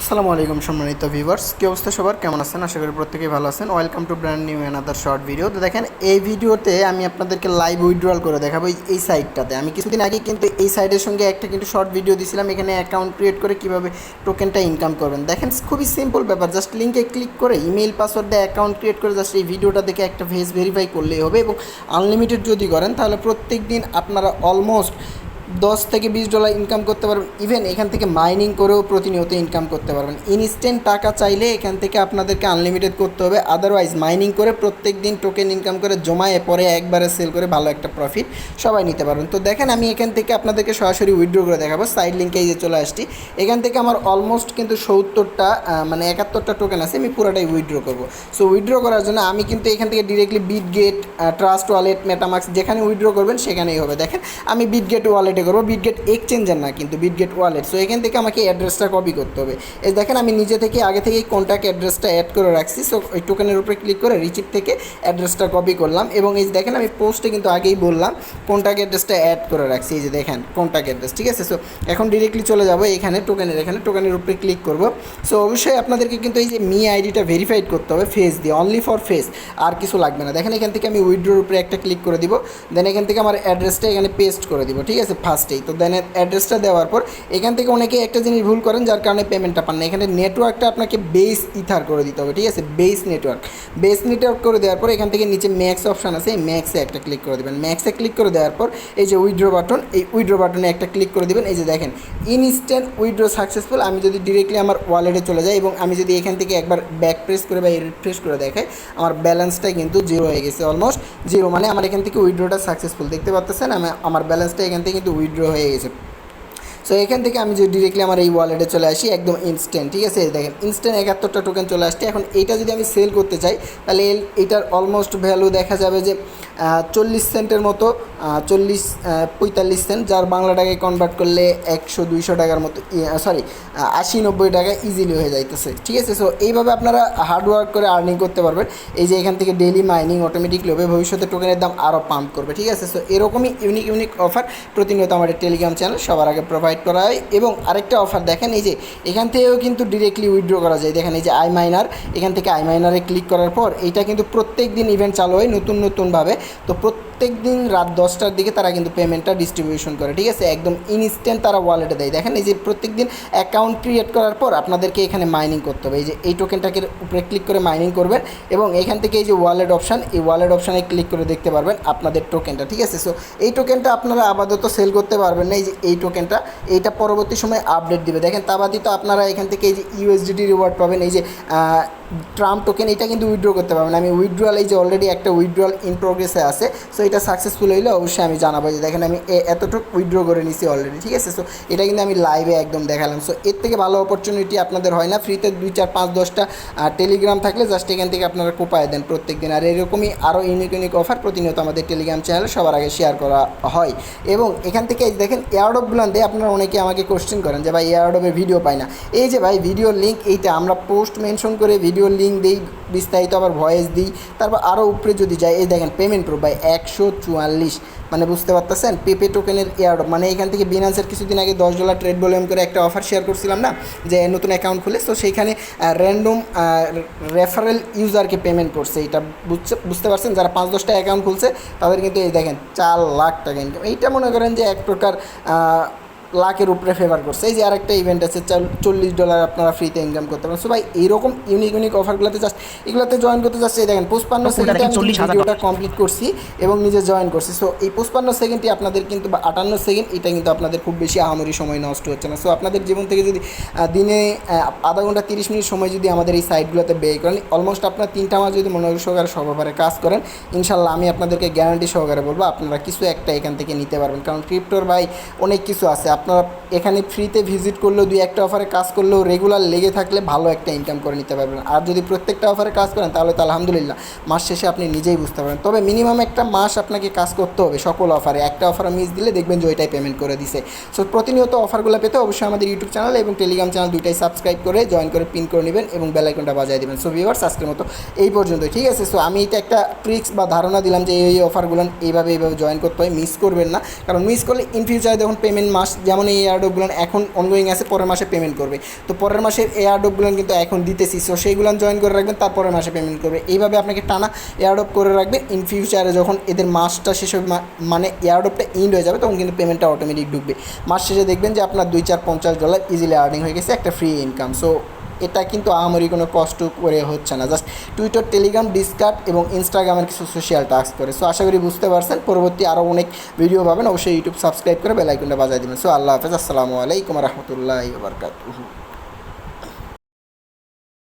আসসালামু আলাইকুম সম্মানিত ভিউয়ার্স কি অবস্থা সবার? কেমন আছেন? আশা করি প্রত্যেকেই ভালো আছেন। Welcome to brand new another short video তো দেখেন, এই ভিডিওতে আমি আপনাদেরকে লাইভ উইথড্রয়াল করে দেখাবো এই- সাইটটাতে আমি কিছুদিন আগে কিন্তু এই সাইটের সঙ্গে একটা কিন্তু শর্ট ভিডিও দিয়েছিলাম এখানে অ্যাকাউন্ট ক্রিয়েট করে কীভাবে টোকেনটা ইনকাম করবেন। দেখেন, খুবই সিম্পল ব্যাপার। জাস্ট লিঙ্কে ক্লিক করে ইমেল পাসওয়ার্ড দিয়ে অ্যাকাউন্ট ক্রিয়েট করে জাস্ট এই ভিডিওটা দেখে একটা ফেস ভেরিফাই করলেই হবে এবং আনলিমিটেড যদি করেন, তাহলে প্রত্যেক দিন আপনারা অলমোস্ট দশ থেকে বিশ ডলার ইনকাম করতে পারবেন। ইভেন এখান থেকে মাইনিং করেও প্রতিনিয়ত ইনকাম করতে পারবেন। ইনস্ট্যান্ট টাকা চাইলে এখান থেকে আপনাদেরকে আনলিমিটেড করতে হবে। আদারওয়াইজ মাইনিং করে প্রত্যেক দিন টোকেন ইনকাম করে জমায়ে পরে একবারে সেল করে ভালো একটা প্রফিট সবাই নিতে পারবেন। তো দেখেন, আমি এখান থেকে আপনাদেরকে সরাসরি উইথড্র করে দেখাবো। সাইড লিঙ্কে যে চলে আসছি। এখান থেকে আমার অলমোস্ট কিন্তু সত্তরটা মানে একাত্তরটা টোকেন আছে, আমি পুরোটাই উইথড্র করব। সো উইথড্র করার জন্য আমি কিন্তু এখান থেকে directly Bitget Trust Wallet MetaMask যেখানে উইথড্র করবেন সেখানেই হবে। দেখেন, আমি বিটগেট ওয়ালেটে করব বিটগেট এক্সচেঞ্জার না, কিন্তু বিটগেট ওয়ালেট সো এখান থেকে আমাকে অ্যাড্রেসটা কপি করতে হবে। এই দেখেন, আমি নিজে থেকে, আগে থেকেই কন্ট্যাক্ট অ্যাড্রেসটা অ্যাড করে রাখছি। সো ওই টোকেনের উপরে ক্লিক করে রিচিপ থেকে অ্যাড্রেসটা কপি করলাম। এবং এই দেখেন, আমি পোস্টে কিন্তু আগেই বললাম কন্ট্যাক্ট অ্যাড্রেসটা অ্যাড করে রাখছি। এই যে দেখেন কন্ট্যাক্ট অ্যাড্রেস ঠিক আছে? সো এখন ডিরেক্টলি চলে যাব এখানে টোকেনের এখানে টোকেনের উপরে ক্লিক করব। সো অবশ্যই আপনাদেরকে কিন্তু এই যে মি আইডিটা ভেরিফাইড করতে হবে ফেস দিয়ে অনলি ফর ফেস আর কিছু লাগবে না। দেখেন, এখান থেকে আমি উইড্রোর উপরে একটা ক্লিক করে দিব। দেন এখান থেকে আমার অ্যাড্রেসটা এখানে পেস্ট করে দিব, ঠিক আছে? ফার্স্টেই। তো দেন অ্যাড্রেসটা দেওয়ার পর এখান থেকে অনেকে একটা জিনিস ভুল করেন, যার কারণে পেমেন্টটা পান না। এখানে নেটওয়ার্কটা আপনাকে বেস ইথার করে দিতে হবে, ঠিক আছে? বেস নেটওয়ার্ক বেস নেটওয়ার্ক করে দেওয়ার পর এখান থেকে নিচে ম্যাক্স অপশান আছে, এই ম্যাক্সে একটা ক্লিক করে দেবেন। ম্যাক্সে ক্লিক করে দেওয়ার পর এই যে উইড্রো বাটন এই উইড্রো বাটনে একটা ক্লিক করে দেবেন। এই যে দেখেন ইনস্ট্যান্ট উইড্রো সাকসেসফুল আমি যদি ডিরেক্টলি আমার ওয়ালেটে চলে যাই এবং আমি যদি এখান থেকে একবার ব্যাক প্রেস করে বা রিফ্রেশ করে দেখাই, আমার ব্যালেন্সটা কিন্তু জিরো হয়ে গেছে অলমোস্ট জিরো মানে আমার এখান থেকে উইড্রোটা সাকসেসফুল দেখতে পাচ্ছেন আমি, আমার ব্যালেন্সটা এখান থেকে কিন্তু উইড্রো হয়ে গেছে। সো এখান থেকে আমি যদি ডিরেক্টলি আমার এই ওয়ালেটে চলে আসি, একদম ইনস্ট্যান্ট ঠিক আছে? দেখেন ইনস্ট্যান্ট একাত্তরটা টোকেন চলে আসছে। এখন এইটা যদি আমি সেল করতে চাই, তাহলে এটার অলমোস্ট ভ্যালু দেখা যাবে যে চল্লিশ সেন্টের মতো চল্লিশ পঁয়তাল্লিশ সেন্ট, যার বাংলা টাকায় কনভার্ট করলে একশো, দুইশো টাকার মতো সরি আশি, নব্বই টাকা ইজিলি হয়ে যাইতেছে। ঠিক আছে? সো এইভাবে আপনারা হার্ডওয়ার্ক করে আর্নিং করতে পারবেন। এই যে এখান থেকে ডেলি মাইনিং অটোমেটিকলি হবে ভবিষ্যতে টোকেনের দাম আরও পাম্প করবে। ঠিক আছে? সো এরকমই ইউনিক ইউনিক অফার প্রতিনিয়ত আমাদের টেলিগ্রাম চ্যানেল সবার আগে প্রোভাইড করা হয়। এবং আরেকটা অফার দেখেন, এই যে এখান থেকেও কিন্তু ডিরেক্টলি উইথড্র করা যায়। দেখেন, এই যে আই মাইনার এখান থেকে আই মাইনারে ক্লিক করার পর এইটা কিন্তু প্রত্যেক দিন ইভেন্ট চালু হয় নতুন, নতুনভাবে। তো প্রত্যেক দিন রাত দশটার দিকে তারা কিন্তু পেমেন্টটা ডিস্ট্রিবিউশন করে, ঠিক আছে? একদম ইনস্ট্যান্ট তারা ওয়ালেটে দেয়। দেখেন এই যে প্রত্যেক দিন অ্যাকাউন্ট ক্রিয়েট করার পর আপনাদেরকে এখানে মাইনিং করতে হবে। এই যে এই টোকেনটাকে উপরে ক্লিক করে মাইনিং করবেন এবং এখান থেকে এই যে ওয়ালেট অপশান এই ওয়ালেট অপশানে ক্লিক করে দেখতে পারবেন আপনাদের টোকেনটা ঠিক আছে? সো এই টোকেনটা আপনারা আপাতত সেল করতে পারবেন না। এই যে এই টোকেনটা এইটা পরবর্তী সময় আপডেট দিবে। দেখেন, তা বাদিত আপনারা এখান থেকে এই যে ইউএসডিটি রিওয়ার্ড পাবেন। এই যে ট্রাম্প টোকেন এটা কিন্তু উইথড্র করতে পারবেন আমি উইথড্রয়াল এই যে অলরেডি একটা উইথড্রয়াল ইন প্রোগ্রেসে আছে সো এটা সাকসেসফুল হইলে অবশ্যই আমি জানাব যে দেখেন আমি এতটুকু উইথড্র করে নিছি অলরেডি ঠিক আছে? সো এটা কিন্তু আমি লাইভে একদম দেখালাম। সো এর থেকে ভালো অপরচুনিটি আপনাদের হয় না। ফ্রিতে দুই চার পাঁচ দশটা টেলিগ্রাম থাকলে জাস্ট এখান থেকে আপনারা কোপায় দেন প্রত্যেক দিন আর এরকমই আরও ইউনিক ইউনিক অফার প্রতিনিয়ত আমাদের টেলিগ্রাম চ্যানেলে সবার আগে শেয়ার করা হয়। এবং এখান থেকে দেখেন এয়ারডপগুলো দিয়ে আপনারা অনেকে আমাকে কোশ্চেন করেন যে, ভাই এয়ারডপের ভিডিও পাই না। এই যে ভাই ভিডিও লিঙ্ক এইটা আমরা পোস্ট মেনশন করে ভিডিও লিঙ্ক দিই, বিস্তারিত আবার ভয়েস দিই। তারপর আরও উপরে যদি যায় এই দেখেন পেমেন্ট প্রুফ ভাই একশো চুয়াল্লিশ। মানে বুঝতে পারতেছেন? পেপে টোকেনের এয়ারডপ মানে এখান থেকে বিনান্সের কিছুদিন আগে দশ ডলার ট্রেড ভলিউম করে একটা অফার শেয়ার করছিলাম না, যে নতুন অ্যাকাউন্ট খুলে। তো সেইখানে র্যান্ডম রেফারেল ইউজারকে পেমেন্ট করছে। এটা বুঝতে বুঝতে পারছেন? যারা পাঁচ দশটা অ্যাকাউন্ট খুলছে, তাদের কিন্তু এই দেখেন চার লাখ টাকা ইনকাম এইটা মনে করেন যে এক প্রকার লাখের উপরে ফেভার করছে। এই যে আরেকটা ইভেন্ট আছে চাল- চল্লিশ ডলার আপনারা ফ্রিতে ইনকাম করতে পারেন। সো ভাই এইরকম ইউনিক ইউনিক অফারগুলোতে জাস্ট এগুলোতে জয়েন করতে যাচ্ছে এই দেখেন পুষ্পান্ন সেকেন্ডে আমি ভিডিওটা কমপ্লিট করছি এবং নিজে জয়েন করছি। সো এই পুষ্পান্ন সেকেন্ডটি আপনাদের কিন্তু বা আটান্ন সেকেন্ড এটা কিন্তু আপনাদের খুব বেশি আহামরি সময় নষ্ট হচ্ছে না। সো আপনাদের জীবন থেকে যদি দিনে আধা ঘণ্টা তিরিশ মিনিট সময় যদি আমাদের এই সাইটগুলোতে ব্যয় করেন অলমোস্ট আপনার তিনটা মাস যদি মনোযোগ সহকারে সহকারে কাজ করেন ইনশাল্লাহ আমি আপনাদেরকে গ্যারান্টি সহকারে বলব আপনারা কিছু একটা এখান থেকে নিতে পারবেন। কারণ ক্রিপ্টোর ভাই অনেক কিছু আছে। আপনারা এখানে ফ্রিতে ভিজিট করলেও দুই একটা অফারে কাজ করলেও রেগুলার লেগে থাকলে ভালো একটা ইনকাম করে নিতে পারবেন। আর যদি প্রত্যেকটা অফারে কাজ করেন, তাহলে তো আলহামদুলিল্লাহ, মাস শেষে আপনি নিজেই বুঝতে পারবেন। তবে মিনিমাম একটা মাস আপনাকে কাজ করতে হবে সকল অফারে একটা অফার মিস দিলে দেখবেন যে ওইটাই পেমেন্ট করে দিছে। সো প্রতিনিয়ত অফারগুলো পেতে অবশ্যই আমাদের ইউটিউব চ্যানেল এবং টেলিগ্রাম চ্যানেল দুইটাই সাবস্ক্রাইব করে জয়েন করে পিন করে নেবেন এবং বেল আইকনটা বাজায় দেবেন। সো ভিউয়ার্স আজকের মতো এই পর্যন্ত ঠিক আছে? সো আমি এটা একটা ট্রিক্স বা ধারণা দিলাম যে এই অফারগুলো এইভাবে এইভাবে জয়েন করতে হয়। মিস করবেন না। কারণ মিস করলে ইন ফিউচারে যখন পেমেন্ট মাস যেমন এই এয়ারডপগুলো এখন অনগোয়িং আছে, পরের মাসে পেমেন্ট করবে। তো পরের মাসের এয়ারডপগুলো কিন্তু এখন দিতেছি। সো সেইগুলো জয়েন করে রাখবেন তারপরের মাসে পেমেন্ট করবে। এইভাবে আপনাকে টানা এয়ারডোপ করে রাখবেন ইন ফিউচারে যখন এদের মাসটা শেষ হবে মানে এয়ারডোপটা ইন্ড হয়ে যাবে, তখন কিন্তু পেমেন্টটা অটোমেটিক ঢুকবে। মাস শেষে দেখবেন যে আপনার দুই চার পঞ্চাশ ডলার ইজিলি আর্নিং হয়ে গেছে, একটা ফ্রি ইনকাম সো এটা কিন্তু আহামরি কোনো কষ্ট করে হচ্ছে না। জাস্ট টুইটার টেলিগ্রাম ডিসকার্ড এবং ইনস্টাগ্রামের কিছু সোশ্যাল টাস্ক করে। সো আশা করি বুঝতে পারছেন। পরবর্তী আরও অনেক ভিডিও পাবেন। অবশ্যই ইউটিউব সাবস্ক্রাইব করে বেলাইকনটা বাজায় দেবেন। সো আল্লাহ হাফেজ। আসসালামু আলাইকুম রহমতুল্লাহ বারকাতুহু।